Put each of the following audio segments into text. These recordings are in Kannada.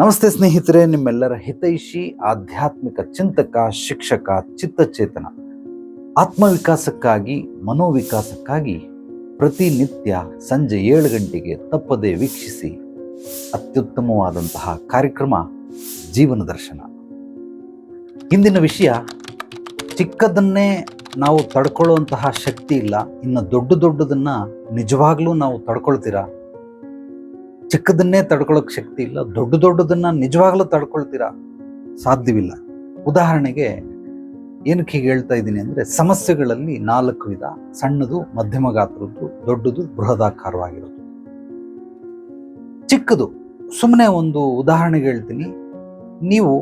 ನಮಸ್ತೆ ಸ್ನೇಹಿತರೆ, ನಿಮ್ಮೆಲ್ಲರ ಹಿತೈಷಿ, ಆಧ್ಯಾತ್ಮಿಕ ಚಿಂತಕ, ಶಿಕ್ಷಕ, ಚಿತ್ತಚೇತನ, ಆತ್ಮವಿಕಾಸಕ್ಕಾಗಿ, ಮನೋವಿಕಾಸಕ್ಕಾಗಿ ಪ್ರತಿನಿತ್ಯ ಸಂಜೆ ಏಳು ಗಂಟೆಗೆ ತಪ್ಪದೆ ವೀಕ್ಷಿಸಿ ಅತ್ಯುತ್ತಮವಾದಂತಹ ಕಾರ್ಯಕ್ರಮ ಜೀವನ ದರ್ಶನ. ಇಂದಿನ ವಿಷಯ, ಚಿಕ್ಕದನ್ನೇ ನಾವು ತಡ್ಕೊಳ್ಳುವಂತಹ ಶಕ್ತಿ ಇಲ್ಲ, ಇನ್ನು ದೊಡ್ಡ ದೊಡ್ಡದನ್ನು ನಿಜವಾಗ್ಲೂ ನಾವು ತಡ್ಕೊಳ್ತೀರಾ? ಚಿಕ್ಕದನ್ನೇ ತಡ್ಕೊಳ್ಳೋಕೆ ಶಕ್ತಿ ಇಲ್ಲ, ದೊಡ್ಡ ದೊಡ್ಡದನ್ನ ನಿಜವಾಗ್ಲೂ ತಡ್ಕೊಳ್ತೀರಾ ಸಾಧ್ಯವಿಲ್ಲ. ಉದಾಹರಣೆಗೆ ಏನಕ್ಕೆ ಹೀಗೆ ಹೇಳ್ತಾ ಇದ್ದೀನಿ ಅಂದರೆ ಸಮಸ್ಯೆಗಳಲ್ಲಿ ನಾಲ್ಕು ವಿಧ, ಸಣ್ಣದು, ಮಧ್ಯಮ ಗಾತ್ರದ್ದು, ದೊಡ್ಡದು, ಬೃಹದಾಕಾರವಾಗಿರೋದು. ಚಿಕ್ಕದು ಸುಮ್ಮನೆ ಒಂದು ಉದಾಹರಣೆಗೆ ಹೇಳ್ತೀನಿ, ನೀವು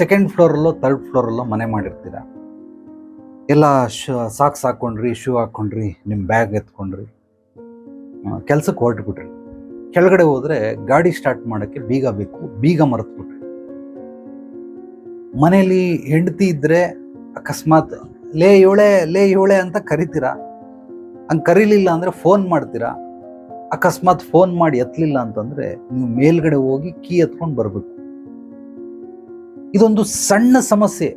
ಸೆಕೆಂಡ್ ಫ್ಲೋರಲ್ಲೋ ಥರ್ಡ್ ಫ್ಲೋರಲ್ಲೋ ಮನೆ ಮಾಡಿರ್ತೀರ? ಎಲ್ಲ ಸಾಕ್ಸ್ ಹಾಕ್ಕೊಂಡ್ರಿ ಶೂ ಹಾಕ್ಕೊಂಡ್ರಿ ನಿಮ್ಮ ಬ್ಯಾಗ್ ಎತ್ಕೊಂಡ್ರಿ ಕೆಲಸಕ್ಕೆ ಹೊರಟ್ಬಿಟ್ರಿ. ಕೆಳಗಡೆ ಹೋದರೆ ಗಾಡಿ ಸ್ಟಾರ್ಟ್ ಮಾಡೋಕ್ಕೆ ಬೀಗ ಬೇಕು, ಬೀಗ ಮರೆತ್ಬಿಟ್ರೆ. ಮನೇಲಿ ಹೆಂಡತಿ ಇದ್ರೆ ಅಕಸ್ಮಾತ್, ಲೇ ಇವಳೆ ಲೇ ಇವಳೆ ಅಂತ ಕರಿತೀರ? ಹಂಗೆ ಕರೀಲಿಲ್ಲ ಅಂದ್ರೆ ಫೋನ್ ಮಾಡ್ತೀರಾ? ಅಕಸ್ಮಾತ್ ಫೋನ್ ಮಾಡಿ ಎತ್ತಲಿಲ್ಲ ಅಂತಂದ್ರೆ ನೀವು ಮೇಲ್ಗಡೆ ಹೋಗಿ ಕೀ ಎತ್ಕೊಂಡು ಬರಬೇಕು. ಇದೊಂದು ಸಣ್ಣ ಸಮಸ್ಯೆ.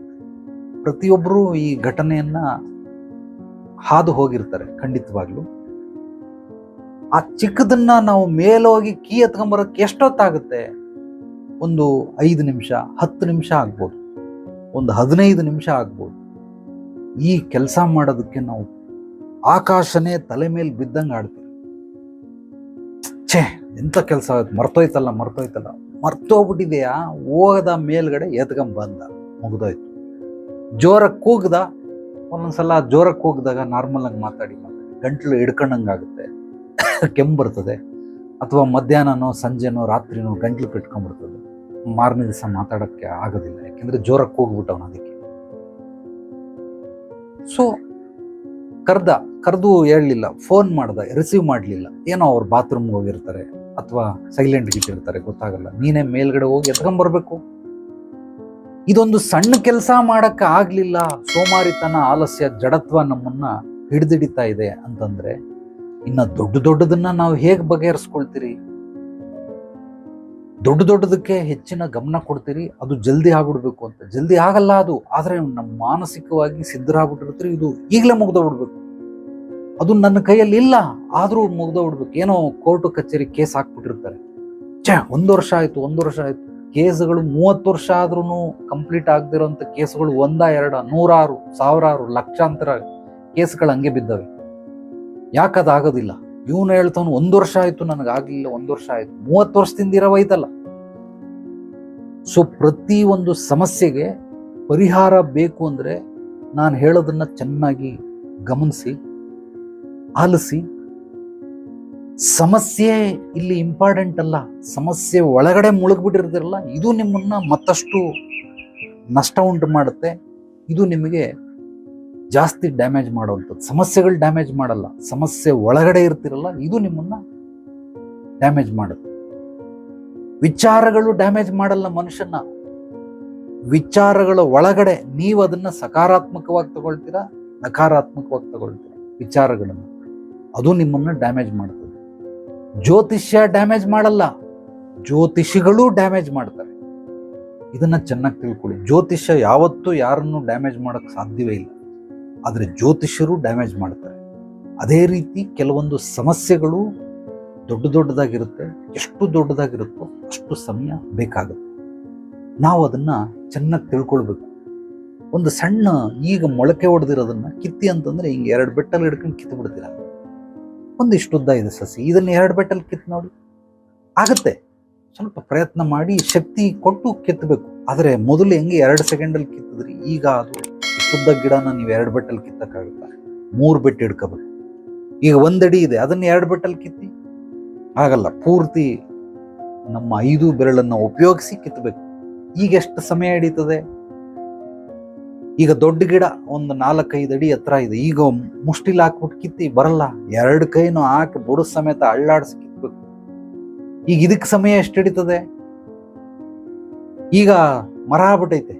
ಪ್ರತಿಯೊಬ್ಬರೂ ಈ ಘಟನೆಯನ್ನ ಹಾದು ಹೋಗಿರ್ತಾರೆ ಖಂಡಿತವಾಗ್ಲು. ಆ ಚಿಕ್ಕದನ್ನ ನಾವು ಮೇಲೋಗಿ ಕೀ ಎತ್ಕೊಂಬರೋಕೆ ಎಷ್ಟೊತ್ತಾಗುತ್ತೆ? ಒಂದು ಐದು ನಿಮಿಷ, ಹತ್ತು ನಿಮಿಷ ಆಗ್ಬೋದು. ಒಂದು ಹದಿನೈದು ನಿಮಿಷ ಆಗ್ಬೋದು. ಈ ಕೆಲಸ ಮಾಡೋದಕ್ಕೆ ನಾವು ಆಕಾಶನೇ ತಲೆ ಮೇಲೆ ಬಿದ್ದಂಗೆ ಆಡ್ತೀವಿ. ಛೇ, ಎಂಥ ಕೆಲಸ ಮರ್ತೋಯ್ತಲ್ಲ ಮರ್ತೋಯ್ತಲ್ಲ. ಮರ್ತೋಗ್ಬಿಟ್ಟಿದೆಯಾ? ಹೋಗದ ಮೇಲ್ಗಡೆ ಎತ್ಕೊಂಬಂದ ಮುಗ್ದೋಯ್ತು. ಜೋರಾಗಿ ಕೂಗ್ದ. ಒಂದೊಂದ್ಸಲ ಜೋರಕ್ಕೆ ಕೂಗ್ದಾಗ ನಾರ್ಮಲ್ ಆಗಿ ಮಾತಾಡಿ ಮಾತಾಡಿ ಗಂಟ್ಲು ಹಿಡ್ಕೊಂಡಂಗಾಗುತ್ತೆ. ಕೆಮ್ಮು ಬರ್ತದೆ ಅಥವಾ ಮಧ್ಯಾಹ್ನನೋ ಸಂಜೆನೋ ರಾತ್ರಿನೋ ಗಂಟ್ಲು ಕಟ್ಕೊಂಡ್ಬಿಡ್ತದೆ. ಮಾರನೇ ದಿವಸ ಮಾತಾಡೋಕ್ಕೆ ಆಗೋದಿಲ್ಲ, ಯಾಕೆಂದರೆ ಜೋರಾಗಿ ಹೋಗ್ಬಿಟ್ಟವನ ಅದಕ್ಕೆ. ಸೊ ಕರ್ದ, ಕರೆದು ಹೇಳಲಿಲ್ಲ ಫೋನ್ ಮಾಡ್ದ ರಿಸೀವ್ ಮಾಡಲಿಲ್ಲ. ಏನೋ ಅವ್ರು ಬಾತ್ರೂಮ್ಗೆ ಹೋಗಿರ್ತಾರೆ ಅಥವಾ ಸೈಲೆಂಟ್ ಇಟ್ಟಿರ್ತಾರೆ, ಗೊತ್ತಾಗಲ್ಲ. ನೀನೇ ಮೇಲ್ಗಡೆ ಹೋಗಿ ಎತ್ಕೊಂಬರ್ಬೇಕು ಇದೊಂದು ಸಣ್ಣ ಕೆಲಸ ಮಾಡೋಕ್ಕೆ ಆಗಲಿಲ್ಲ. ಸೋಮಾರಿತನ ಆಲಸ್ಯ, ಜಡತ್ವ ನಮ್ಮನ್ನು ಹಿಡಿದಿಡಿತಾ ಇದೆ ಅಂತಂದ್ರೆ ಇನ್ನ ದೊಡ್ಡ ದೊಡ್ಡದನ್ನ ನಾವು ಹೇಗೆ ಬಗೆಹರಿಸ್ಕೊಳ್ತೀರಿ? ದೊಡ್ಡ ದೊಡ್ಡದಕ್ಕೆ ಹೆಚ್ಚಿನ ಗಮನ ಕೊಡ್ತೀರಿ, ಅದು ಜಲ್ದಿ ಆಗ್ಬಿಡ್ಬೇಕು ಅಂತ. ಜಲ್ದಿ ಆಗಲ್ಲ ಅದು, ಆದ್ರೆ ನಮ್ಮ ಮಾನಸಿಕವಾಗಿ ಸಿದ್ಧರಾಗ್ಬಿಟ್ಟಿರ್ತೀರಿ, ಇದು ಈಗಲೇ ಮುಗ್ದೋಗ್ಬಿಡ್ಬೇಕು. ಅದು ನನ್ನ ಕೈಯಲ್ಲಿ ಇಲ್ಲ, ಆದ್ರೂ ಮುಗ್ದೋಗ್ಬಿಡ್ಬೇಕು. ಏನೋ ಕೋರ್ಟ್ ಕಚೇರಿ ಕೇಸ್ ಹಾಕ್ಬಿಟ್ಟಿರ್ತಾರೆ. ಛೇ, ಒಂದು ವರ್ಷ ಆಯ್ತು, ಒಂದು ವರ್ಷ ಆಯ್ತು. ಕೇಸ್ಗಳು ಮೂವತ್ತು ವರ್ಷ ಆದ್ರೂ ಕಂಪ್ಲೀಟ್ ಆಗದಿರೋಂಥ ಕೇಸ್ಗಳು ಒಂದ, ಎರಡ, ನೂರಾರು, ಸಾವಿರಾರು, ಲಕ್ಷಾಂತರ ಕೇಸ್ಗಳು ಹಂಗೆ ಬಿದ್ದವೆ. ಯಾಕದಾಗೋದಿಲ್ಲ? ಇವನು ಹೇಳ್ತಾವನು, ಒಂದು ವರ್ಷ ಆಯ್ತು, ನನಗಾಗಲಿಲ್ಲ, ಒಂದು ವರ್ಷ ಆಯ್ತು. ಮೂವತ್ತು ವರ್ಷದಿಂದ ಇರೋವೈತಲ್ಲ ಸೊ ಪ್ರತಿ ಒಂದು ಸಮಸ್ಯೆಗೆ ಪರಿಹಾರ ಬೇಕು ಅಂದ್ರೆ ನಾನು ಹೇಳೋದನ್ನ ಚೆನ್ನಾಗಿ ಗಮನಿಸಿ, ಆಲಿಸಿ. ಸಮಸ್ಯೆ ಇಲ್ಲಿ ಇಂಪಾರ್ಟೆಂಟ್ ಅಲ್ಲ. ಸಮಸ್ಯೆ ಒಳಗಡೆ ಮುಳುಗ್ಬಿಟ್ಟಿರ್ತಿರಲ್ಲ ಇದು ನಿಮ್ಮನ್ನ ಮತ್ತಷ್ಟು ನಷ್ಟ ಉಂಟು ಮಾಡುತ್ತೆ. ಇದು ನಿಮಗೆ ಜಾಸ್ತಿ ಡ್ಯಾಮೇಜ್ ಮಾಡುವಂಥದ್ದು. ಸಮಸ್ಯೆಗಳು ಡ್ಯಾಮೇಜ್ ಮಾಡಲ್ಲ. ಸಮಸ್ಯೆ ಒಳಗಡೆ ಇರ್ತಿರಲ್ಲ, ಇದು ನಿಮ್ಮನ್ನ ಡ್ಯಾಮೇಜ್ ಮಾಡುತ್ತೆ. ವಿಚಾರಗಳು ಡ್ಯಾಮೇಜ್ ಮಾಡಲ್ಲ ಮನುಷ್ಯನ ವಿಚಾರಗಳ ಒಳಗಡೆ ನೀವು ಅದನ್ನ ಸಕಾರಾತ್ಮಕವಾಗಿ ತಗೊಳ್ತೀರಾ, ನಕಾರಾತ್ಮಕವಾಗಿ ತಗೊಳ್ತೀರಾ? ವಿಚಾರಗಳನ್ನು. ಅದು ನಿಮ್ಮನ್ನ ಡ್ಯಾಮೇಜ್ ಮಾಡ್ತದೆ. ಜ್ಯೋತಿಷ್ಯ ಡ್ಯಾಮೇಜ್ ಮಾಡಲ್ಲ. ಜ್ಯೋತಿಷಿಗಳು ಡ್ಯಾಮೇಜ್ ಮಾಡ್ತಾರೆ. ಇದನ್ನ ಚೆನ್ನಾಗಿ ತಿಳ್ಕೊಳ್ಳಿ. ಜ್ಯೋತಿಷ್ಯ ಯಾವತ್ತೂ ಯಾರನ್ನು ಡ್ಯಾಮೇಜ್ ಮಾಡಕ್ ಸಾಧ್ಯವೇ ಇಲ್ಲ. ಆದರೆ ಜ್ಯೋತಿಷ್ಯರು ಡ್ಯಾಮೇಜ್ ಮಾಡ್ತಾರೆ. ಅದೇ ರೀತಿ ಕೆಲವೊಂದು ಸಮಸ್ಯೆಗಳು ದೊಡ್ಡ ದೊಡ್ಡದಾಗಿರುತ್ತೆ, ಎಷ್ಟು ದೊಡ್ಡದಾಗಿರುತ್ತೋ ಅಷ್ಟು ಸಮಯ ಬೇಕಾಗುತ್ತೆ. ನಾವು ಅದನ್ನು ಚೆನ್ನಾಗಿ ತಿಳ್ಕೊಳ್ಬೇಕು. ಒಂದು ಸಣ್ಣ ಈಗ ಮೊಳಕೆ ಹೊಡೆದಿರೋದನ್ನು ಕಿತ್ತಿ ಅಂತಂದ್ರೆ ಹಿಂಗೆ ಎರಡು ಬೆಟ್ಟಲ್ಲಿ ಹಿಡ್ಕೊಂಡು ಕಿತ್ತು ಬಿಡ್ತೀರ? ಒಂದಿಷ್ಟು ಉದ್ದ ಇದೆ ಸಸಿ, ಇದನ್ನು ಎರಡು ಬೆಟ್ಟಲ್ಲಿ ಕಿತ್ತು ನೋಡಿ. ಆಗತ್ತೆ. ಸ್ವಲ್ಪ ಪ್ರಯತ್ನ ಮಾಡಿ ಶಕ್ತಿ ಕೊಟ್ಟು ಕೆತ್ತಬೇಕು ಆದರೆ ಮೊದಲು ಹೆಂಗೆ ಎರಡು ಸೆಕೆಂಡಲ್ಲಿ ಕಿತ್ತಿದ್ರಿ, ಈಗ ಅದು ಉದ್ದ ಗಿಡನ ನೀವು ಎರಡು ಬೆಟ್ಟಲ್ಲಿ ಕಿತ್ತಕ್ಕಾಗುತ್ತ? ಮೂರು ಬೆಟ್ಟ ಹಿಡ್ಕೋಬೇಕು. ಈಗ ಒಂದಡಿ ಇದೆ, ಅದನ್ನ ಎರಡು ಬೆಟ್ಟಲ್ಲಿ ಕಿತ್ತಿ? ಆಗಲ್ಲ, ಪೂರ್ತಿ ನಮ್ಮ ಐದು ಬೆರಳನ್ನು ಉಪಯೋಗಿಸಿ ಕಿತ್ತಬೇಕು ಈಗ ಎಷ್ಟು ಸಮಯ ಹಿಡಿತದೆ? ಈಗ ದೊಡ್ಡ ಗಿಡ ಒಂದು ನಾಲ್ಕೈದು ಅಡಿ ಎತ್ತರ ಇದೆ, ಈಗ ಮುಷ್ಟಿಲ್ ಹಾಕ್ಬಿಟ್ಟು ಕಿತ್ತಿ, ಬರಲ್ಲ. ಎರಡು ಕೈನು ಹಾಕಿ ಬುಡ ಸಮೇತ ಅಳ್ಳಾಡಿಸಿ ಕಿತ್ಬೇಕು. ಈಗ ಇದಕ್ಕೆ ಸಮಯ ಎಷ್ಟು ಹಿಡಿತದೆ? ಈಗ ಮರ ಆಗ್ಬಿಟ್ಟೈತೆ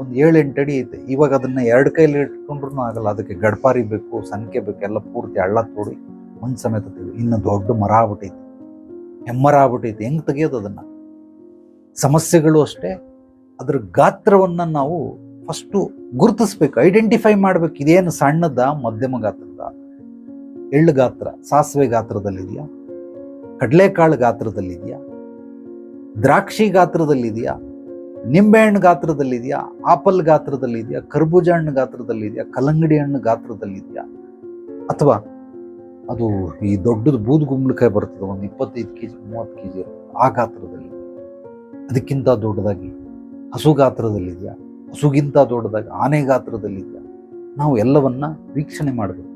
ಒಂದು ಏಳು ಎಂಟು ಅಡಿ ಐತೆ. ಇವಾಗ ಅದನ್ನ ಎರಡು ಕೈಲಿ ಇಟ್ಕೊಂಡ್ರು ಆಗಲ್ಲ. ಅದಕ್ಕೆ ಗಡ್ಪಾರಿ ಬೇಕು, ಸಂಖ್ಯೆ ಬೇಕು, ಎಲ್ಲ ಪೂರ್ತಿ ಹಳ್ಳ ತೋಡಿ ಮಣ್ಣು ಸಮೇತ ಇನ್ನು ದೊಡ್ಡ ಮರ ಆಗ್ಬಿಟ್ಟೈತಿ ಹೆಮ್ಮರ ಆಗ್ಬಿಟ್ಟೈತಿ ಹೆಂಗ್ ತೆಗಿಯೋದು ಅದನ್ನ? ಸಮಸ್ಯೆಗಳು ಅಷ್ಟೇ. ಅದ್ರ ಗಾತ್ರವನ್ನು ನಾವು ಫಸ್ಟು ಗುರುತಿಸ್ಬೇಕು. ಐಡೆಂಟಿಫೈ ಮಾಡ್ಬೇಕು. ಇದೇನು ಸಣ್ಣದ, ಮಧ್ಯಮ ಗಾತ್ರದ? ಎಳ್ಳು ಗಾತ್ರ, ಸಾಸಿವೆ ಗಾತ್ರದಲ್ಲಿದೆಯಾ? ಕಡಲೆಕಾಳು ಗಾತ್ರದಲ್ಲಿದೆಯಾ? ದ್ರಾಕ್ಷಿ ಗಾತ್ರದಲ್ಲಿದೆಯಾ? ನಿಂಬೆಹಣ್ಣು ಗಾತ್ರದಲ್ಲಿದೆಯಾ? ಆಪಲ್ ಗಾತ್ರದಲ್ಲಿದೆಯಾ? ಕರ್ಬೂಜ ಹಣ್ಣು ಗಾತ್ರದಲ್ಲಿದೆಯಾ? ಕಲ್ಲಂಗಡಿ ಹಣ್ಣು ಗಾತ್ರದಲ್ಲಿದೆಯಾ? ಅಥವಾ ಅದು ಈ ದೊಡ್ಡದು ಬೂದು ಗುಂಬಳಕಾಯಿ ಬರ್ತದೆ, ಒಂದು ಇಪ್ಪತ್ತೈದು ಕೆ ಜಿ ಮೂವತ್ತು ಕೆ ಜಿ ಆ ಗಾತ್ರದಲ್ಲಿ ಅದಕ್ಕಿಂತ ದೊಡ್ಡದಾಗಿ ಹಸು ಗಾತ್ರದಲ್ಲಿದೆಯಾ? ಹಸುಗಿಂತ ದೊಡ್ಡದಾಗಿ ಆನೆ ಗಾತ್ರದಲ್ಲಿದೆಯಾ? ನಾವು ಎಲ್ಲವನ್ನ ವೀಕ್ಷಣೆ ಮಾಡಬೇಕು.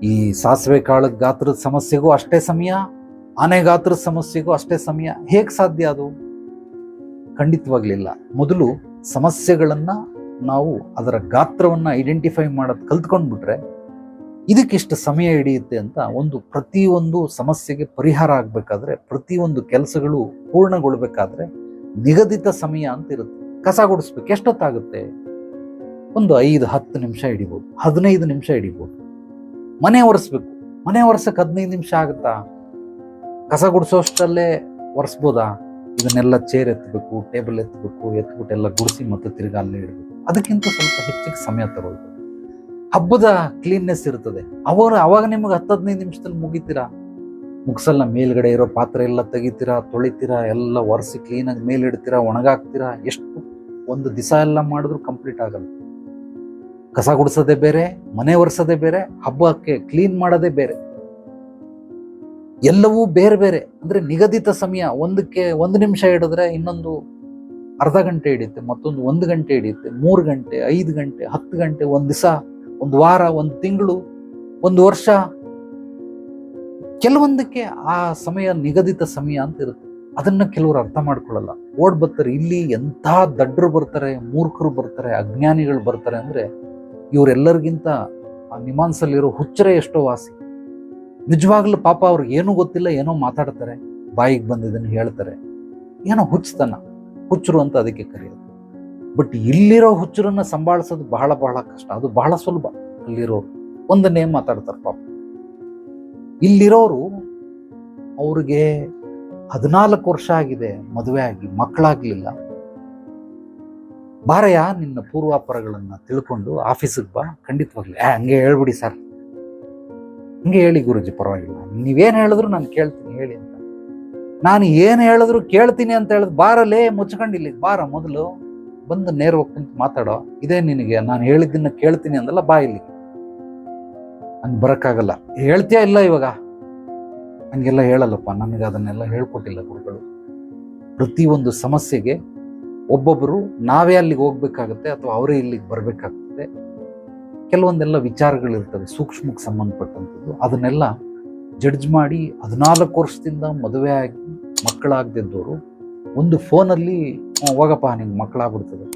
ಈ ಸಾಸಿವೆ ಕಾಳು ಗಾತ್ರದ ಸಮಸ್ಯೆಗೂ ಅಷ್ಟೇ ಸಮಯ, ಆನೆ ಗಾತ್ರದ ಸಮಸ್ಯೆಗೂ ಅಷ್ಟೇ ಸಮಯ, ಹೇಗೆ ಸಾಧ್ಯ ಅದು? ಖಂಡಿತವಾಗ್ಲಿಲ್ಲ. ಮೊದಲು ಸಮಸ್ಯೆಗಳನ್ನು ನಾವು ಅದರ ಗಾತ್ರವನ್ನ ಐಡೆಂಟಿಫೈ ಮಾಡೋದು ಕಲ್ತ್ಕೊಂಡ್ಬಿಟ್ರೆ ಇದಕ್ಕೆಷ್ಟು ಸಮಯ ಹಿಡಿಯುತ್ತೆ ಅಂತ ಒಂದು ಪ್ರತಿಯೊಂದು ಸಮಸ್ಯೆಗೆ ಪರಿಹಾರ ಆಗಬೇಕಾದ್ರೆ ಪ್ರತಿಯೊಂದು ಕೆಲಸಗಳು ಪೂರ್ಣಗೊಳ್ಬೇಕಾದ್ರೆ ನಿಗದಿತ ಸಮಯ ಅಂತ ಇರುತ್ತೆ. ಕಸ ಗುಡಿಸ್ಬೇಕು, ಎಷ್ಟೊತ್ತಾಗುತ್ತೆ? ಒಂದು ಐದು, ಹತ್ತು ನಿಮಿಷ ಹಿಡಿಬೋದು, ಹದಿನೈದು ನಿಮಿಷ ಹಿಡಿಬೋದು. ಮನೆ ಒರೆಸ್ಬೇಕು. ಮನೆ ಒರೆಸಕ್ಕೆ ಹದಿನೈದು ನಿಮಿಷ ಆಗುತ್ತಾ? ಕಸ ಗುಡಿಸೋಷ್ಟಲ್ಲೇ ಒರೆಸ್ಬೋದಾ? ಇದನ್ನೆಲ್ಲ ಚೇರ್ ಎತ್ತಬೇಕು ಟೇಬಲ್ ಎತ್ತಬೇಕು ಎತ್ಬಿಟ್ಟು ಎಲ್ಲ ಗುಡಿಸಿ ಮತ್ತೆ ತಿರ್ಗಾ ಅಲ್ಲಿ ಇಡಬೇಕು. ಅದಕ್ಕಿಂತ ಸ್ವಲ್ಪ ಹೆಚ್ಚಿಗೆ ಸಮಯ ತಗೊಳ್ಬೇಕು. ಹಬ್ಬದ ಕ್ಲೀನ್ನೆಸ್ ಇರ್ತದೆ. ಅವರು ಅವಾಗ ನಿಮಗೆ ಹತ್ತು ಹದಿನೈದು ನಿಮಿಷದಲ್ಲಿ ಮುಗಿತೀರಾ? ಮುಗಿಸಲ್ಲ, ಮೇಲ್ಗಡೆ ಇರೋ ಪಾತ್ರೆ ಎಲ್ಲ ತೆಗಿತೀರಾ, ತೊಳಿತೀರಾ, ಎಲ್ಲ ಒರೆಸಿ ಕ್ಲೀನಾಗಿ ಮೇಲಿಡ್ತೀರಾ ಒಣಗಾಕ್ತೀರಾ? ಎಷ್ಟು ಒಂದು ದಿವಸ ಎಲ್ಲ ಮಾಡಿದ್ರು ಕಂಪ್ಲೀಟ್ ಆಗಲ್ಲ. ಕಸ ಗುಡಿಸೋದೇ ಬೇರೆ, ಮನೆ ಒರೆಸೋದೇ ಬೇರೆ, ಹಬ್ಬಕ್ಕೆ ಕ್ಲೀನ್ ಮಾಡೋದೇ ಬೇರೆ. ಎಲ್ಲವೂ ಬೇರೆ ಬೇರೆ. ಅಂದ್ರೆ ನಿಗದಿತ ಸಮಯ, ಒಂದಕ್ಕೆ ಒಂದು ನಿಮಿಷ ಹಿಡಿದ್ರೆ ಇನ್ನೊಂದು ಅರ್ಧ ಗಂಟೆ ಹಿಡಿಯುತ್ತೆ, ಮತ್ತೊಂದು ಒಂದು ಗಂಟೆ ಹಿಡಿಯುತ್ತೆ, ಮೂರು ಗಂಟೆ, ಐದು ಗಂಟೆ, ಹತ್ತು ಗಂಟೆ, ಒಂದು ದಿವಸ ಒಂದು ವಾರ, ಒಂದು ತಿಂಗಳು, ಒಂದು ವರ್ಷ. ಕೆಲವೊಂದಕ್ಕೆ ಆ ಸಮಯ ನಿಗದಿತ ಸಮಯ ಅಂತ ಇರುತ್ತೆ. ಅದನ್ನ ಕೆಲವರು ಅರ್ಥ ಮಾಡ್ಕೊಳ್ಳಲ್ಲ. ಓಡ್ ಬರ್ತಾರೆ, ಇಲ್ಲಿ ಎಂಥ ದಡ್ಡರು ಬರ್ತಾರೆ, ಮೂರ್ಖರು ಬರ್ತಾರೆ, ಅಜ್ಞಾನಿಗಳು ಬರ್ತಾರೆ ಅಂದ್ರೆ ಇವರೆಲ್ಲರಿಗಿಂತ ಆ ನಿಮಾನ್ಸಲ್ಲಿರೋ ಹುಚ್ಚರೇ ಎಷ್ಟೋ ವಾಸಿ. ನಿಜವಾಗ್ಲೂ ಪಾಪ ಅವ್ರಿಗೆ ಏನೂ ಗೊತ್ತಿಲ್ಲ, ಏನೋ ಮಾತಾಡ್ತಾರೆ, ಬಾಯಿಗೆ ಬಂದಿದ್ದನ್ನು ಹೇಳ್ತಾರೆ. ಏನೋ ಹುಚ್ಚತನ, ಹುಚ್ಚರು ಅಂತ ಅದಕ್ಕೆ ಕರೆಯೋದು. ಬಟ್ ಇಲ್ಲಿರೋ ಹುಚ್ಚರನ್ನ ಸಂಭಾಳಿಸೋದು ಬಹಳ ಬಹಳ ಕಷ್ಟ. ಅದು ಬಹಳ ಸುಲಭ. ಅಲ್ಲಿರೋರು ಒಂದನ್ನೇ ಮಾತಾಡ್ತಾರೆ ಪಾಪ. ಇಲ್ಲಿರೋರು ಅವ್ರಿಗೆ ಹದಿನಾಲ್ಕು ವರ್ಷ ಆಗಿದೆ, ಮದುವೆ ಆಗಿ, ಮಕ್ಕಳಾಗ್ಲಿಲ್ಲ. ಬಾರಯ್ಯ, ನಿನ್ನ ಪೂರ್ವಾಪರಗಳನ್ನ ತಿಳ್ಕೊಂಡು ಆಫೀಸಿಗೆ ಬಾ, ಖಂಡಿತವಾಗ್ಲಿ. ಹಂಗೆ ಹೇಳ್ಬಿಡಿ ಸರ್. ಹಂಗೆ ಹೇಳಿ ಗುರುಜಿ, ಪರವಾಗಿಲ್ಲ. ನೀವೇನು ಹೇಳಿದ್ರು ನಾನು ಕೇಳ್ತೀನಿ, ಹೇಳಿ ಅಂತ. ನಾನು ಏನು ಹೇಳಿದ್ರು ಕೇಳ್ತೀನಿ ಅಂತ ಹೇಳಿದ್ ಬಾರಲ್ಲೇ ಮುಚ್ಕೊಂಡಿಲ್ಲ ಬಾರ ಮೊದಲು, ಬಂದು ನೇರವಾಗಿ ಕುಂತು ಮಾತಾಡೋ. ಇದೇ ನಿನಗೆ, ನಾನು ಹೇಳಿದ್ದನ್ನ ಕೇಳ್ತೀನಿ ಅಂದಲ್ಲ, ಬಾ ಇಲ್ಲಿ. ಹಂಗೆ ಬರೋಕ್ಕಾಗಲ್ಲ. ಹೇಳ್ತೀಯಾ ಇಲ್ಲ ಇವಾಗ? ಹಂಗೆಲ್ಲ ಹೇಳಲ್ಲಪ್ಪ, ನನಗೆ ಅದನ್ನೆಲ್ಲ ಹೇಳ್ಕೊಟ್ಟಿಲ್ಲ ಗುರುಗಳು. ಪ್ರತಿಯೊಂದು ಸಮಸ್ಯೆಗೆ ಒಬ್ಬೊಬ್ಬರು ನಾವೇ ಅಲ್ಲಿಗೆ ಹೋಗ್ಬೇಕಾಗತ್ತೆ ಅಥವಾ ಅವರೇ ಇಲ್ಲಿಗೆ ಬರಬೇಕಾಗ್ತದೆ. ಕೆಲವೊಂದೆಲ್ಲ ವಿಚಾರಗಳಿರ್ತವೆ ಸೂಕ್ಷ್ಮಕ್ಕೆ ಸಂಬಂಧಪಟ್ಟಂಥದ್ದು. ಅದನ್ನೆಲ್ಲ ಜಡ್ಜ್ ಮಾಡಿ ಹದಿನಾಲ್ಕು ವರ್ಷದಿಂದ ಮದುವೆ ಆಗಿ ಮಕ್ಕಳಾಗದಿದ್ದವರು ಒಂದು ಫೋನಲ್ಲಿ ಹೋಗಪ್ಪ, ನಿಂಗೆ ಮಕ್ಕಳಾಗ್ಬಿಡ್ತದೆ.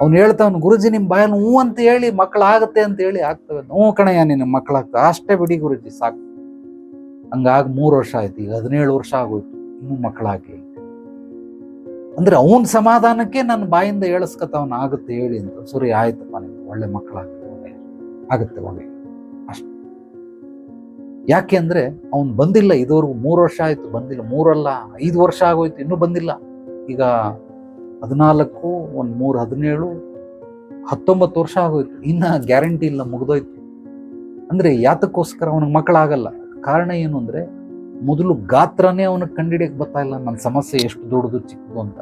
ಅವ್ನು ಹೇಳ್ತಾವನು ಗುರುಜಿ ನಿಮ್ಮ ಬಾಯಲ್ಲಿ ಹ್ಞೂ ಅಂತ ಹೇಳಿ ಮಕ್ಕಳಾಗತ್ತೆ ಅಂತ ಹೇಳಿ ಆಗ್ತವೆ. ಹ್ಞೂ ಕಣಯ್ಯ, ನಿನ್ನ ಮಕ್ಕಳಾಗ್ತವೆ. ಅಷ್ಟೇ ಬಿಡಿ ಗುರುಜಿ, ಸಾಕು. ಹಂಗಾಗಿ ಮೂರು ವರ್ಷ ಆಯ್ತು, ಈಗ ಹದಿನೇಳು ವರ್ಷ ಆಗೋಯ್ತು, ಇನ್ನೂ ಮಕ್ಕಳಾಗಿ ಅಂದ್ರೆ ಅವನ ಸಮಾಧಾನಕ್ಕೆ ನನ್ನ ಬಾಯಿಂದ ಹೇಳಿಸ್ಕತ್ತವನ ಆಗುತ್ತೆ ಹೇಳಿ ಅಂತ. ಸರಿ, ಆಯ್ತಪ್ಪ ಒಳ್ಳೆ ಮಕ್ಕಳಾಗ್ತದೆ ಒಳ್ಳೆ ಆಗುತ್ತೆ ಒಮ್ಮೆ. ಅಷ್ಟು. ಯಾಕೆ ಅಂದರೆ ಅವನು ಬಂದಿಲ್ಲ, ಇದುವರೆಗೂ ಮೂರು ವರ್ಷ ಆಯಿತು, ಬಂದಿಲ್ಲ. ಮೂರಲ್ಲ, ಐದು ವರ್ಷ ಆಗೋಯ್ತು, ಇನ್ನೂ ಬಂದಿಲ್ಲ. ಈಗ ಹದಿನಾಲ್ಕು, ಒಂದು ಮೂರು ಹದಿನೇಳು, ಹತ್ತೊಂಬತ್ತು ವರ್ಷ ಆಗೋಯ್ತು. ಇನ್ನು ಗ್ಯಾರಂಟಿ ಇಲ್ಲ, ಮುಗಿದೋಯ್ತು. ಅಂದರೆ ಯಾತಕ್ಕೋಸ್ಕರ ಅವನಿಗೆ ಮಕ್ಕಳಾಗಲ್ಲ. ಕಾರಣ ಏನು ಅಂದರೆ, ಮೊದಲು ಗಾತ್ರನೇ ಅವನಿಗೆ ಕಂಡಿಡಿಯಕ್ಕೆ ಬರ್ತಾ ಇಲ್ಲ. ನನ್ನ ಸಮಸ್ಯೆ ಎಷ್ಟು ದೊಡ್ಡದು, ಚಿಕ್ಕದು ಅಂತ.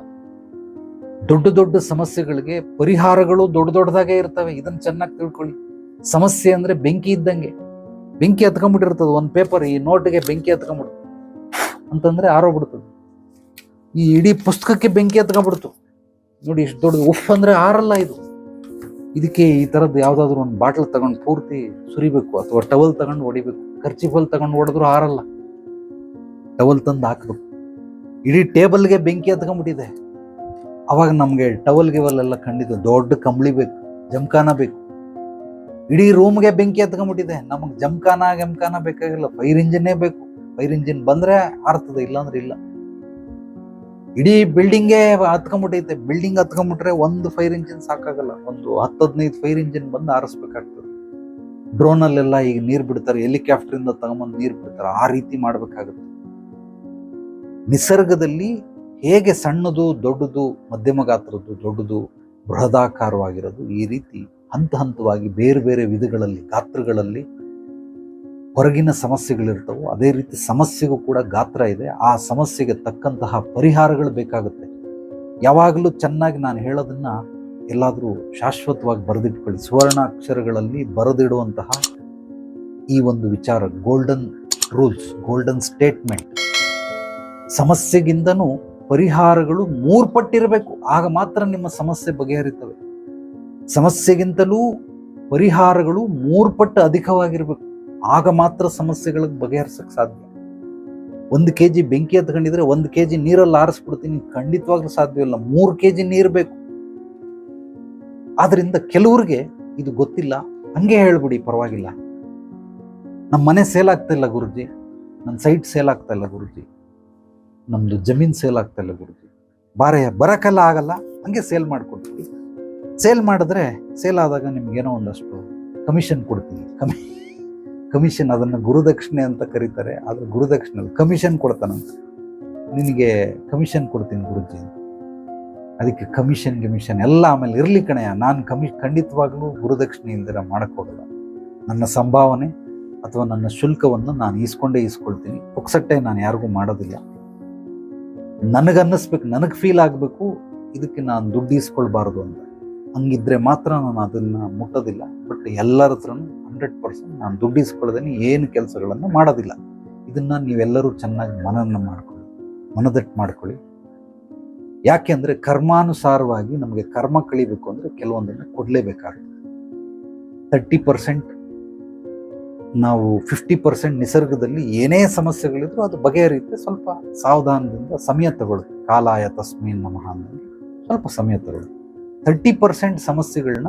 ದೊಡ್ಡ ದೊಡ್ಡ ಸಮಸ್ಯೆಗಳಿಗೆ ಪರಿಹಾರಗಳು ದೊಡ್ಡ ದೊಡ್ಡದಾಗೆ ಇರ್ತವೆ. ಇದನ್ನ ಚೆನ್ನಾಗಿ ತಿಳ್ಕೊಳ್ಳಿ. ಸಮಸ್ಯೆ ಅಂದ್ರೆ ಬೆಂಕಿ ಇದ್ದಂಗೆ. ಬೆಂಕಿ ಹತ್ಕೊಂಡ್ಬಿಟ್ಟಿರ್ತದೆ. ಒಂದು ಪೇಪರ್ ಈ ನೋಟಿಗೆ ಬೆಂಕಿ ಹತ್ಕೊಂಡ್ಬಿಡ್ತು. ಅಂತಂದ್ರೆ ಆರೋಗ್ಬಿಡ್ತದೆ ಈ ಇಡೀ ಪುಸ್ತಕಕ್ಕೆ ಬೆಂಕಿ ಹತ್ಕೊಂಡ್ಬಿಡ್ತು. ನೋಡಿ ಎಷ್ಟು ದೊಡ್ಡದು ಉಫ್ ಅಂದ್ರೆ ಆರಲ್ಲ ಇದು. ಇದಕ್ಕೆ ಈ ಥರದ್ದು ಯಾವ್ದಾದ್ರು ಒಂದು ಬಾಟ್ಲ್ ತಗೊಂಡು ಪೂರ್ತಿ ಸುರಿಬೇಕು ಅಥವಾ ಟವಲ್ ತಗೊಂಡು ಹೊಡಿಬೇಕು. ಖರ್ಚಿಫಲ್ ತಗೊಂಡು ಹೊಡೆದ್ರು ಆರಲ್ಲ. ಟವಲ್ ತಂದು ಹಾಕ್ಬೇಕು. ಇಡೀ ಟೇಬಲ್ಗೆ ಬೆಂಕಿ ಹತ್ಕೊಂಡ್ಬಿಟ್ಟಿದೆ. ಅವಾಗ ನಮಗೆ ಟವಲ್ ಗಿವಲ್ ಎಲ್ಲ ಖಂಡಿತ ದೊಡ್ಡ ಕಂಬಳಿ ಬೇಕು ಜಮಖಾನ ಬೇಕು. ಇಡೀ ರೂಮ್ಗೆ ಬೆಂಕಿ ಎತ್ಕೊಂಡ್ಬಿಟ್ಟಿದೆ ನಮಗೆ ಜಮಖಾನ ಗಮ್ಕಾನ ಬೇಕಾಗಿಲ್ಲ ಫೈರ್ ಇಂಜಿನ್ನೇ ಬೇಕು. ಫೈರ್ ಇಂಜಿನ್ ಬಂದ್ರೆ ಆರ್ತದೆ, ಇಲ್ಲಾಂದ್ರೆ ಇಲ್ಲ. ಇಡೀ ಬಿಲ್ಡಿಂಗೇ ಹತ್ಕೊಂಡ್ಬಿಟ್ಟೈತೆ. ಬಿಲ್ಡಿಂಗ್ ಹತ್ಕೊಂಡ್ಬಿಟ್ರೆ ಒಂದು ಫೈರ್ ಇಂಜಿನ್ ಸಾಕಾಗಲ್ಲ. ಒಂದು ಹತ್ತು ಹದಿನೈದು ಫೈರ್ ಇಂಜಿನ್ ಬಂದು ಆರಿಸ್ಬೇಕಾಗ್ತದೆ. ಡ್ರೋನಲ್ಲೆಲ್ಲ ಈಗ ನೀರು ಬಿಡ್ತಾರೆ ಹೆಲಿಕಾಪ್ಟರ್ ಇಂದ ತಗೊಂಬಂದು ನೀರು ಬಿಡ್ತಾರೆ. ಆ ರೀತಿ ಮಾಡ್ಬೇಕಾಗುತ್ತೆ. ನಿಸರ್ಗದಲ್ಲಿ ಹೇಗೆ ಸಣ್ಣದು, ದೊಡ್ಡದು, ಮಧ್ಯಮ ಗಾತ್ರದ್ದು, ದೊಡ್ಡದು, ಬೃಹದಾಕಾರವಾಗಿರೋದು ಈ ರೀತಿ ಹಂತ ಹಂತವಾಗಿ ಬೇರೆ ಬೇರೆ ವಿಧಗಳಲ್ಲಿ, ಗಾತ್ರಗಳಲ್ಲಿ ಹೊರಗಿನ ಸಮಸ್ಯೆಗಳಿರ್ತವೆ, ಅದೇ ರೀತಿ ಸಮಸ್ಯೆಗೂ ಕೂಡ ಗಾತ್ರ ಇದೆ. ಆ ಸಮಸ್ಯೆಗೆ ತಕ್ಕಂತಹ ಪರಿಹಾರಗಳು ಬೇಕಾಗುತ್ತೆ. ಯಾವಾಗಲೂ ಚೆನ್ನಾಗಿ ನಾನು ಹೇಳೋದನ್ನ ಎಲ್ಲಾದರೂ ಶಾಶ್ವತವಾಗಿ ಬರೆದಿಟ್ಕೊಳ್ಳಿ. ಸುವರ್ಣಾಕ್ಷರಗಳಲ್ಲಿ ಬರೆದಿಡುವಂತಹ ಈ ಒಂದು ವಿಚಾರ ಗೋಲ್ಡನ್ ರೂಲ್ಸ್ ಗೋಲ್ಡನ್ ಸ್ಟೇಟ್ಮೆಂಟ್ ಸಮಸ್ಯೆಗಿಂತನೂ ಪರಿಹಾರಗಳು ಮೂರ್ಪಟ್ಟಿರಬೇಕು. ಆಗ ಮಾತ್ರ ನಿಮ್ಮ ಸಮಸ್ಯೆ ಬಗೆಹರಿತವೆ. ಸಮಸ್ಯೆಗಿಂತಲೂ ಪರಿಹಾರಗಳು ಮೂರ್ಪಟ್ಟು ಅಧಿಕವಾಗಿರಬೇಕು. ಆಗ ಮಾತ್ರ ಸಮಸ್ಯೆಗಳಿಗೆ ಬಗೆಹರಿಸಕ್ಕೆ ಸಾಧ್ಯ. ಒಂದು ಕೆ ಜಿ ಬೆಂಕಿ ಹತ್ಕೊಂಡಿದ್ರೆ ಒಂದು ಕೆ ಜಿ ನೀರಲ್ಲಿ ಆರಿಸ್ಬಿಡ್ತೀನಿ. ಖಂಡಿತವಾಗ್ಲೂ ಸಾಧ್ಯವಿಲ್ಲ. ಮೂರು ಕೆ ಜಿ ನೀರು ಬೇಕು. ಆದ್ರಿಂದ ಕೆಲವ್ರಿಗೆ ಇದು ಗೊತ್ತಿಲ್ಲ. ಹಂಗೆ ಹೇಳ್ಬಿಡಿ, ಪರವಾಗಿಲ್ಲ. ನಮ್ಮ ಮನೆ ಸೇಲ್ ಆಗ್ತಾ ಇಲ್ಲ ಗುರುಜಿ. ನನ್ನ ಸೈಟ್ ಸೇಲ್ ಆಗ್ತಾ ಇಲ್ಲ ಗುರುಜಿ. ನಮ್ದು ಜಮೀನ್ ಸೇಲ್ ಆಗ್ತಾಯಿಲ್ಲ ಗುರುಜಿ. ಬಾರೆ ಬರೋಕ್ಕೆಲ್ಲ ಆಗಲ್ಲ, ಹಂಗೆ ಸೇಲ್ ಮಾಡ್ಕೊಡ್ತೀವಿ ಸೇಲ್ ಮಾಡಿದ್ರೆ ಸೇಲ್ ಆದಾಗ ನಿಮ್ಗೇನೋ ಒಂದಷ್ಟು ಕಮಿಷನ್ ಕೊಡ್ತೀನಿ ಕಮಿ ಕಮಿಷನ್ ಅದನ್ನು ಗುರುದಕ್ಷಿಣೆ ಅಂತ ಕರೀತಾರೆ, ಆದರೆ ಗುರುದಕ್ಷಿಣೆ ಕಮಿಷನ್ ಕೊಡ್ತಾನಂತ ನಿನಗೆ ಕಮಿಷನ್ ಕೊಡ್ತೀನಿ ಗುರುಜಿ. ಅದಕ್ಕೆ ಕಮಿಷನ್ ಗಿಮಿಷನ್ ಎಲ್ಲ ಆಮೇಲೆ ಇರಲಿ ಕಣಯ್ಯ. ನಾನು ಕಮಿ ಖಂಡಿತವಾಗ್ಲೂ ಗುರುದಕ್ಷಿಣೆ ಇಲ್ದಿರ ಮಾಡೋಕ್ಕೋಗಲ್ಲ ನನ್ನ ಸಂಭಾವನೆ ಅಥವಾ ನನ್ನ ಶುಲ್ಕವನ್ನು ನಾನು ಈಸ್ಕೊಂಡೇ ಈಸ್ಕೊಳ್ತೀನಿ. ಪುಕ್ಸಟ್ಟೆ ನಾನು ಯಾರಿಗೂ ಮಾಡೋದಿಲ್ಲ. ನನಗನ್ನಿಸ್ಬೇಕು, ನನಗೆ ಫೀಲ್ ಆಗಬೇಕು, ಇದಕ್ಕೆ ನಾನು ದುಡ್ಡು ಇಸ್ಕೊಳ್ಬಾರ್ದು ಅಂತ. ಹಂಗಿದ್ರೆ ಮಾತ್ರ ನಾನು ಅದನ್ನ ಮುಟ್ಟೋದಿಲ್ಲ. ಬಟ್ ಎಲ್ಲರ ಹತ್ರನೂ ಹಂಡ್ರೆಡ್ ಪರ್ಸೆಂಟ್ ನಾನು ದುಡ್ಡು ಇಸ್ಕೊಳ್ಳೋದೇನೆ ಏನು ಕೆಲಸಗಳನ್ನು ಮಾಡೋದಿಲ್ಲ. ಇದನ್ನ ನೀವೆಲ್ಲರೂ ಚೆನ್ನಾಗಿ ಮನನ ಮಾಡ್ಕೊಳ್ಳಿ, ಮನದಟ್ಟು ಮಾಡ್ಕೊಳ್ಳಿ. ಯಾಕೆ ಅಂದ್ರೆ ಕರ್ಮಾನುಸಾರವಾಗಿ ನಮಗೆ ಕರ್ಮ ಕಳಿಬೇಕು ಅಂದ್ರೆ ಕೆಲವೊಂದನ್ನು ಕೊಡಲೇಬೇಕಾಗುತ್ತೆ. ತರ್ಟಿ ಪರ್ಸೆಂಟ್ ನಾವು ಫಿಫ್ಟಿ ಪರ್ಸೆಂಟ್ ನಿಸರ್ಗದಲ್ಲಿ ಏನೇ ಸಮಸ್ಯೆಗಳಿದ್ರು ಅದು ಬಗೆಹರಿಯುತ್ತೆ ಸ್ವಲ್ಪ ಸಾವಧಾನದಿಂದ ಸಮಯ ತಗೊಳ್ಳುತ್ತೆ ಕಾಲಾಯ ತಸ್ಮೀನ್ ನಮಃ ಸ್ವಲ್ಪ ಸಮಯ ತಗೊಳ್ಳುತ್ತೆ ತರ್ಟಿ ಪರ್ಸೆಂಟ್ ಸಮಸ್ಯೆಗಳನ್ನ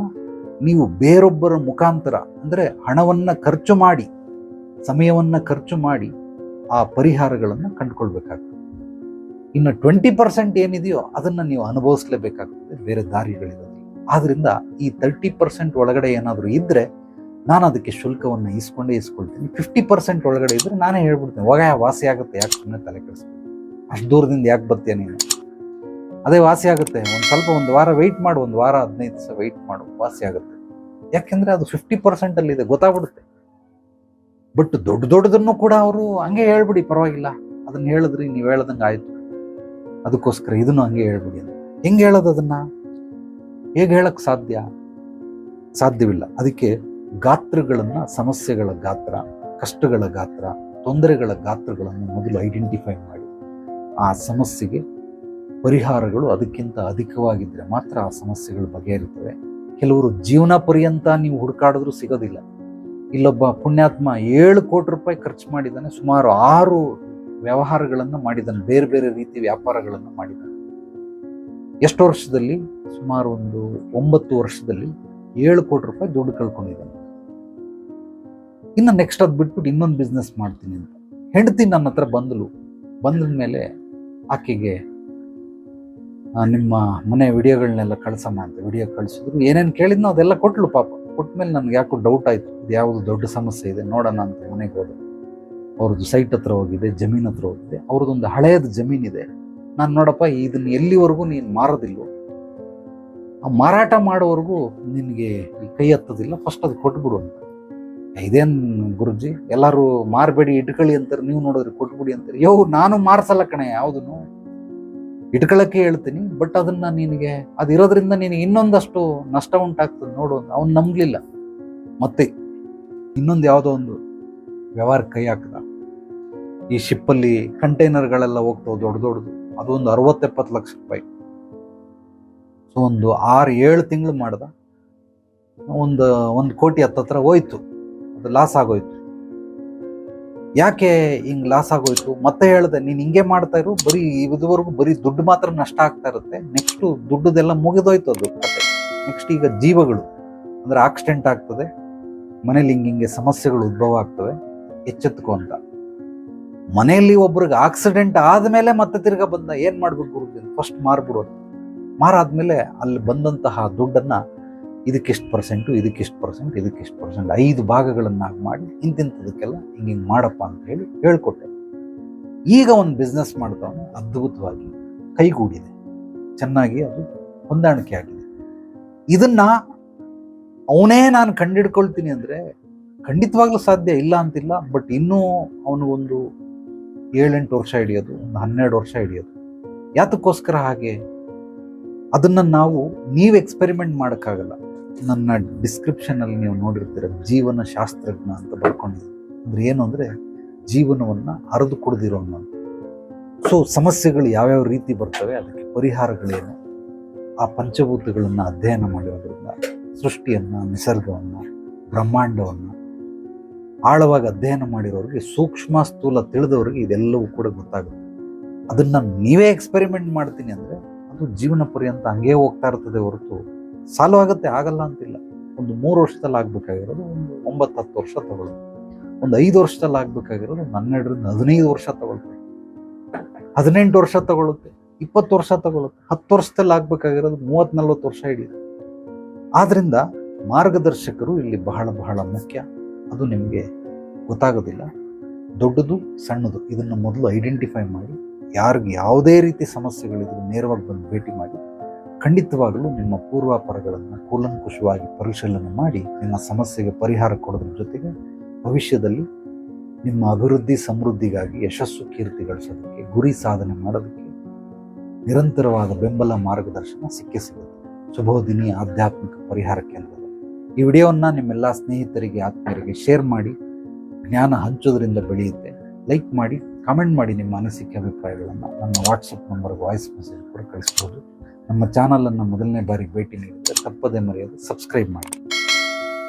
ನೀವು ಬೇರೊಬ್ಬರ ಮುಖಾಂತರ ಅಂದರೆ ಹಣವನ್ನು ಖರ್ಚು ಮಾಡಿ, ಸಮಯವನ್ನು ಖರ್ಚು ಮಾಡಿ ಆ ಪರಿಹಾರಗಳನ್ನು ಕಂಡುಕೊಳ್ಬೇಕಾಗ್ತದೆ. ಇನ್ನು ಟ್ವೆಂಟಿ ಪರ್ಸೆಂಟ್ ಏನಿದೆಯೋ ಅದನ್ನು ನೀವು ಅನುಭವಿಸ್ಲೇಬೇಕಾಗ್ತದೆ. ಬೇರೆ ದಾರಿಗಳಿರೋದಿಲ್ಲ. ಆದ್ದರಿಂದ ಈ ತರ್ಟಿ ಪರ್ಸೆಂಟ್ ಒಳಗಡೆ ಏನಾದರೂ ಇದ್ರೆ ನಾನು ಅದಕ್ಕೆ ಶುಲ್ಕವನ್ನು ಇಸ್ಕೊಂಡೇ ಇಸ್ಕೊಳ್ತೀನಿ ಫಿಫ್ಟಿ ಪರ್ಸೆಂಟ್ ಒಳಗಡೆ ಇದ್ದರೆ ನಾನೇ ಹೇಳ್ಬಿಡ್ತೀನಿ, ಹೊಗೆ, ವಾಸಿ ಆಗುತ್ತೆ, ಯಾಕೆ ಸುಮ್ಮನೆ ತಲೆ ಕೆಡಿಸ್ಬೇಕು? ಅಷ್ಟು ದೂರದಿಂದ ಯಾಕೆ ಬರ್ತೀಯ ನೀನು? ಅದೇ ವಾಸಿ ಆಗುತ್ತೆ, ಒಂದು ಸ್ವಲ್ಪ ಒಂದು ವಾರ ವೆಯ್ಟ್ ಮಾಡು, ಒಂದು ವಾರ ಹದಿನೈದು ದಿವಸ ವೆಯ್ಟ್ ಮಾಡು, ವಾಸಿ ಆಗುತ್ತೆ. ಯಾಕೆಂದ್ರೆ ಅದು ಫಿಫ್ಟಿ ಪರ್ಸೆಂಟ್ ಅಲ್ಲಿ ಇದೆ, ಗೊತ್ತಾಗ್ಬಿಡುತ್ತೆ. ಬಟ್ ದೊಡ್ಡ ದೊಡ್ಡದನ್ನು ಕೂಡ ಅವರು ಹಂಗೆ ಹೇಳ್ಬಿಡಿ, ಪರವಾಗಿಲ್ಲ. ಅದನ್ನ ಹೇಳಿದ್ರಿ, ನೀವು ಹೇಳ್ದಂಗೆ ಆಯಿತು. ಅದಕ್ಕೋಸ್ಕರ ಇದನ್ನು ಹಂಗೆ ಹೇಳ್ಬಿಡಿ ಅಂತ. ಹೆಂಗೆ ಹೇಳೋದು ಅದನ್ನ? ಹೇಗೆ ಹೇಳಕ್ ಸಾಧ್ಯ? ಸಾಧ್ಯವಿಲ್ಲ. ಅದಕ್ಕೆ ಗಾತ್ರಗಳನ್ನ, ಸಮಸ್ಯೆಗಳ ಗಾತ್ರ, ಕಷ್ಟಗಳ ಗಾತ್ರ, ತೊಂದರೆಗಳ ಗಾತ್ರಗಳನ್ನು ಮೊದಲು ಐಡೆಂಟಿಫೈ ಮಾಡಿ. ಆ ಸಮಸ್ಯೆಗೆ ಪರಿಹಾರಗಳು ಅದಕ್ಕಿಂತ ಅಧಿಕವಾಗಿದ್ದರೆ ಮಾತ್ರ ಆ ಸಮಸ್ಯೆಗಳು ಬಗೆಹರಿತವೆ. ಕೆಲವರು ಜೀವನ ಪರ್ಯಂತ ನೀವು ಹುಡುಕಾಡಿದ್ರೂ ಸಿಗೋದಿಲ್ಲ. ಇಲ್ಲೊಬ್ಬ ಪುಣ್ಯಾತ್ಮ ಏಳು ಕೋಟಿ ರೂಪಾಯಿ ಖರ್ಚು ಮಾಡಿದ್ದಾನೆ, ಸುಮಾರು ಆರು ವ್ಯವಹಾರಗಳನ್ನು ಮಾಡಿದ್ದಾನೆ, ಬೇರೆ ಬೇರೆ ರೀತಿ ವ್ಯಾಪಾರಗಳನ್ನು ಮಾಡಿದ್ದಾನೆ. ಎಷ್ಟು ವರ್ಷದಲ್ಲಿ? ಸುಮಾರು ಒಂದು ಒಂಬತ್ತು ವರ್ಷದಲ್ಲಿ ಏಳು ಕೋಟಿ ರೂಪಾಯಿ ದುಡ್ಡು ಕಳ್ಕೊಂಡಿದ್ದಾನೆ. ಇನ್ನು ನೆಕ್ಸ್ಟ್ ಅದು ಬಿಟ್ಬಿಟ್ಟು ಇನ್ನೊಂದು ಬಿಸ್ನೆಸ್ ಮಾಡ್ತೀನಿ ಅಂತ. ಹೆಂಡತಿ ನನ್ನ ಹತ್ರ ಬಂದಳು ಬಂದ ಮೇಲೆ ಆಕೆಗೆ ನಿಮ್ಮ ಮನೆ ವಿಡಿಯೋಗಳನ್ನೆಲ್ಲ ಕಳ್ಸಮ್ಮ ಅಂತ ವಿಡಿಯೋ ಕಳಿಸಿದ್ರು. ಏನೇನು ಕೇಳಿದ್ನೋ ಅದೆಲ್ಲ ಕೊಟ್ಲು ಪಾಪ. ಕೊಟ್ಮೇಲೆ ನನಗೆ ಯಾಕೋ ಡೌಟ್ ಆಯ್ತು. ಇದು ಯಾವುದು ದೊಡ್ಡ ಸಮಸ್ಯೆ ಇದೆ, ನೋಡೋಣ ಅಂತ ಮನೆಗೆ ಹೋದೆ. ಅವ್ರದ್ದು ಸೈಟ್ ಹತ್ರ ಹೋಗಿದೆ, ಜಮೀನ್ ಹತ್ರ ಹೋಗಿದೆ. ಅವ್ರದ್ದೊಂದು ಹಳೆಯದು ಜಮೀನಿದೆ. ನಾನು ನೋಡಪ್ಪ, ಇದನ್ನ ಎಲ್ಲಿವರೆಗೂ ನೀನು ಮಾರೋದಿಲ್ವೋ? ಮಾರಾಟ ಮಾಡೋವರೆಗೂ ನಿನಗೆ ಕೈ ಹತ್ತೋದಿಲ್ಲ ಫಸ್ಟ್ ಅದು ಕೊಟ್ಬಿಡು ಅಂತ. ಇದೇನು ಗುರುಜಿ, ಎಲ್ಲರೂ ಮಾರಬೇಡಿ, ಇಟ್ಕೊಳ್ಳಿ ಅಂತಾರೆ, ನೀವು ನೋಡಿದ್ರೆ ಕೊಟ್ಬಿಡಿ ಅಂತಾರೆ. ಯೋ, ನಾನು ಮಾರಿಸಲ್ಲ ಕಣೆ ಯಾವುದನ್ನು ಇಟ್ಕೊಳ್ಳೋಕ್ಕೆ ಹೇಳ್ತೀನಿ ಬಟ್ ಅದನ್ನ ನಿನಗೆ, ಅದಿರೋದ್ರಿಂದ ನಿನಗೆ ಇನ್ನೊಂದಷ್ಟು ನಷ್ಟ ಉಂಟಾಗ್ತದೆ ನೋಡು ಅವ್ನು ನಂಬಲಿಲ್ಲ. ಮತ್ತೆ, ಇನ್ನೊಂದು ಯಾವುದೋ ಒಂದು ವ್ಯವಹಾರ ಕೈ ಹಾಕ್ದ. ಈ ಶಿಪ್ಪಲ್ಲಿ ಕಂಟೈನರ್ಗಳೆಲ್ಲ ಹೋಗ್ತಾವೆ, ದೊಡ್ಡ ದೊಡ್ಡದು. ಅದೊಂದು ಅರವತ್ತೆಪ್ಪತ್ತು ಲಕ್ಷ ರೂಪಾಯಿ. ಸೊ ಒಂದು ಆರು, ಏಳು ತಿಂಗಳು ಮಾಡ್ದ. ಒಂದು ಒಂದು ಕೋಟಿ ಹತ್ತತ್ರ ಹೋಯ್ತು. ಅದು ಲಾಸ್ ಆಗೋಯ್ತು. ಯಾಕೆ ಹಿಂಗೆ ಲಾಸ್ ಆಗೋಯ್ತು? ಮತ್ತೆ ಹೇಳ್ದೆ, ನೀನು ಹಿಂಗೆ ಮಾಡ್ತಾ ಇರು, ಬರೀ ಇದುವರೆಗೂ ಬರೀ ದುಡ್ಡು ಮಾತ್ರ ನಷ್ಟ ಆಗ್ತಾ ಇರುತ್ತೆ. ನೆಕ್ಸ್ಟ್ ದುಡ್ಡದೆಲ್ಲ ಮುಗಿದೋಯ್ತು ಅದು ಕತೆ. ನೆಕ್ಸ್ಟ್ ಈಗ ಜೀವಗಳು, ಅಂದ್ರೆ ಆಕ್ಸಿಡೆಂಟ್ ಆಗ್ತದೆ. ಮನೇಲಿ ಹಿಂಗೆ ಹಿಂಗೆ ಸಮಸ್ಯೆಗಳು ಉದ್ಭವ ಆಗ್ತವೆ. ಎಚ್ಚೆತ್ಕೊ ಅಂತ. ಮನೆಯಲ್ಲಿ ಒಬ್ರಿಗೆ ಆಕ್ಸಿಡೆಂಟ್ ಆದಮೇಲೆ ಮತ್ತೆ ತಿರ್ಗಾ ಬಂದ, ಏನು ಮಾಡ್ಬೇಕು ಗುರುಜಿ? ಫಸ್ಟ್ ಮಾರ್ಬಿಡೋದು. ಮಾರಾದ್ಮೇಲೆ ಅಲ್ಲಿ ಬಂದಂತಹ ದುಡ್ಡನ್ನು ಇದಕ್ಕೆಷ್ಟು ಪರ್ಸೆಂಟು, ಇದಕ್ಕೆಷ್ಟು ಪರ್ಸೆಂಟ್ ಇದಕ್ಕೆಷ್ಟು ಪರ್ಸೆಂಟ್ ಐದು ಭಾಗಗಳನ್ನಾಗಿ ಮಾಡಿ ಇಂತಿಂಥದಕ್ಕೆಲ್ಲ ಹಿಂಗೆ ಹಿಂಗೆ ಮಾಡಪ್ಪ ಅಂತ ಹೇಳಿ ಹೇಳ್ಕೊಟ್ಟೆ. ಈಗ ಒಂದು ಬಿಸ್ನೆಸ್ ಮಾಡಿದವನು ಅದ್ಭುತವಾಗಿ ಕೈಗೂಡಿದೆ. ಚೆನ್ನಾಗಿ ಅದು ಹೊಂದಾಣಿಕೆ ಆಗಿದೆ. ಇದನ್ನು ಅವನೇ ನಾನು ಕಂಡಿಡ್ಕೊಳ್ತೀನಿ ಅಂದರೆ ಖಂಡಿತವಾಗ್ಲೂ ಸಾಧ್ಯ ಇಲ್ಲ ಅಂತಿಲ್ಲ, ಬಟ್ ಇನ್ನೂ ಅವನಿಗೊಂದು ಏಳೆಂಟು ವರ್ಷ ಹಿಡಿಯೋದು, ಒಂದು ಹನ್ನೆರಡು ವರ್ಷ ಹಿಡಿಯೋದು. ಯಾತಕ್ಕೋಸ್ಕರ ಹಾಗೆ ಅದನ್ನ ನಾವು ನೀವು ಎಕ್ಸ್ಪೆರಿಮೆಂಟ್ ಮಾಡೋಕ್ಕಾಗಲ್ಲ. ನನ್ನ ಡಿಸ್ಕ್ರಿಪ್ಷನಲ್ಲಿ ನೀವು ನೋಡಿರ್ತೀರ ಜೀವನ ಶಾಸ್ತ್ರಜ್ಞ ಅಂತ ಬರ್ಕೊಂಡಿದ್ದೀನಿ ಅಂದ್ರೆ ಏನು ಅಂದರೆ ಜೀವನವನ್ನು ಹರಿದು ಕುಡ್ದಿರೋ ಸೊ ಸಮಸ್ಯೆಗಳು ಯಾವ್ಯಾವ ರೀತಿ ಬರ್ತವೆ ಅದಕ್ಕೆ ಪರಿಹಾರಗಳೇನು? ಆ ಪಂಚಭೂತಗಳನ್ನು ಅಧ್ಯಯನ ಮಾಡಿರೋದ್ರಿಂದ ಸೃಷ್ಟಿಯನ್ನು, ನಿಸರ್ಗವನ್ನು, ಬ್ರಹ್ಮಾಂಡವನ್ನು ಆಳವಾಗಿ ಅಧ್ಯಯನ ಮಾಡಿರೋರಿಗೆ ಸೂಕ್ಷ್ಮ ಸ್ಥೂಲ ತಿಳಿದವರಿಗೆ ಇದೆಲ್ಲವೂ ಕೂಡ ಗೊತ್ತಾಗುತ್ತೆ. ಅದನ್ನು ನೀವೇ ಎಕ್ಸ್ಪೆರಿಮೆಂಟ್ ಮಾಡ್ತೀನಿ ಅಂದ್ರೆ ಅದು ಜೀವನ ಪರ್ಯಂತ ಹಂಗೆ ಹೋಗ್ತಾ ಇರ್ತದೆ ಹೊರತು ಸಾಲು ಆಗುತ್ತೆ, ಆಗಲ್ಲ ಅಂತಿಲ್ಲ. ಒಂದು ಮೂರು ವರ್ಷದಲ್ಲಿ ಆಗ್ಬೇಕಾಗಿರೋದು, ಒಂದು ಒಂಬತ್ತು ಹತ್ತು ವರ್ಷ ತಗೊಳ್ಳೋದು ಒಂದು ಐದು ವರ್ಷದಲ್ಲಿ ಆಗ್ಬೇಕಾಗಿರೋದು ಹನ್ನೆರಡರಿಂದ ಹದಿನೈದು ವರ್ಷ ತಗೊಳ್ತದೆ ಹದಿನೆಂಟು ವರ್ಷ ತಗೊಳುತ್ತೆ ಇಪ್ಪತ್ತು ವರ್ಷ ತಗೊಳುತ್ತೆ ಹತ್ತು ವರ್ಷದಲ್ಲಿ ಆಗ್ಬೇಕಾಗಿರೋದು ಮೂವತ್ತ್ ನಲ್ವತ್ತು ವರ್ಷ ಹಿಡಿಯುತ್ತೆ ಆದ್ರಿಂದ ಮಾರ್ಗದರ್ಶಕರು ಇಲ್ಲಿ ಬಹಳ ಬಹಳ ಮುಖ್ಯ. ಅದು ನಿಮಗೆ ಗೊತ್ತಾಗೋದಿಲ್ಲ. ದೊಡ್ಡದು ಸಣ್ಣದು, ಇದನ್ನು ಮೊದಲು ಐಡೆಂಟಿಫೈ ಮಾಡಿ. ಯಾರಿಗೆ ಯಾವುದೇ ರೀತಿ ಸಮಸ್ಯೆಗಳಿದ್ರು ನೇರವಾಗಿ ಬಂದು ಭೇಟಿ ಮಾಡಿ, ಖಂಡಿತವಾಗಲೂ ನಿಮ್ಮ ಪೂರ್ವಾಪರಗಳನ್ನು ಕೂಲಂಕುಷವಾಗಿ ಪರಿಶೀಲನೆ ಮಾಡಿ, ನಿಮ್ಮ ಸಮಸ್ಯೆಗೆ ಪರಿಹಾರ ಕೊಡೋದ್ರ ಜೊತೆಗೆ ಭವಿಷ್ಯದಲ್ಲಿ ನಿಮ್ಮ ಅಭಿವೃದ್ಧಿ ಸಮೃದ್ಧಿಗಾಗಿ ಯಶಸ್ಸು ಕೀರ್ತಿ ಗಳಿಸೋದಕ್ಕೆ, ಗುರಿ ಸಾಧನೆ ಮಾಡೋದಕ್ಕೆ ನಿರಂತರವಾದ ಬೆಂಬಲ ಮಾರ್ಗದರ್ಶನ ಸಿಕ್ಕೇ ಸಿಗುತ್ತೆ. ಶುಭೋದಿನಿ ಆಧ್ಯಾತ್ಮಿಕ ಪರಿಹಾರ ಕೇಂದ್ರದ ಈ ವಿಡಿಯೋವನ್ನು ನಿಮ್ಮೆಲ್ಲ ಸ್ನೇಹಿತರಿಗೆ, ಆತ್ಮೀಯರಿಗೆ ಶೇರ್ ಮಾಡಿ, ಜ್ಞಾನ ಹಂಚೋದ್ರಿಂದ ಬೆಳೆಯುತ್ತೆ. ಲೈಕ್ ಮಾಡಿ ಕಾಮೆಂಟ್ ಮಾಡಿ ನಿಮ್ಮ ಅನಿಸಿಕೆ ಅಭಿಪ್ರಾಯಗಳನ್ನು ನನ್ನ ವಾಟ್ಸಪ್ ನಂಬರ್ ವಾಯ್ಸ್ ಮೆಸೇಜ್ ಕೂಡ ಕಳಿಸ್ಬೋದು. ನಮ್ಮ ಚಾನಲನ್ನು ಮೊದಲನೇ ಬಾರಿ ಭೇಟಿ ನೀಡಿದ್ರೆ ತಪ್ಪದೇ ಮರೆಯೋದು ಸಬ್ಸ್ಕ್ರೈಬ್ ಮಾಡಿ.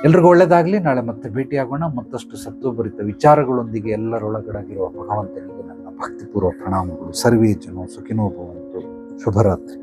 ಎಲ್ರಿಗೂ ಒಳ್ಳೇದಾಗಲಿ, ನಾಳೆ ಮತ್ತೆ ಭೇಟಿಯಾಗೋಣ. ಮತ್ತಷ್ಟು ಸತ್ವಭರಿತ ವಿಚಾರಗಳೊಂದಿಗೆ ಎಲ್ಲರೊಳಗಡಾಗಿರುವ ಭಗವಂತನಿಗೆ ನನ್ನ ಭಕ್ತಿಪೂರ್ವ ಪ್ರಣಾಮಗಳು. ಸರ್ವೇ ಜನ ಸುಖಿನೋ ಭವಂತು. ಶುಭರಾತ್ರಿ.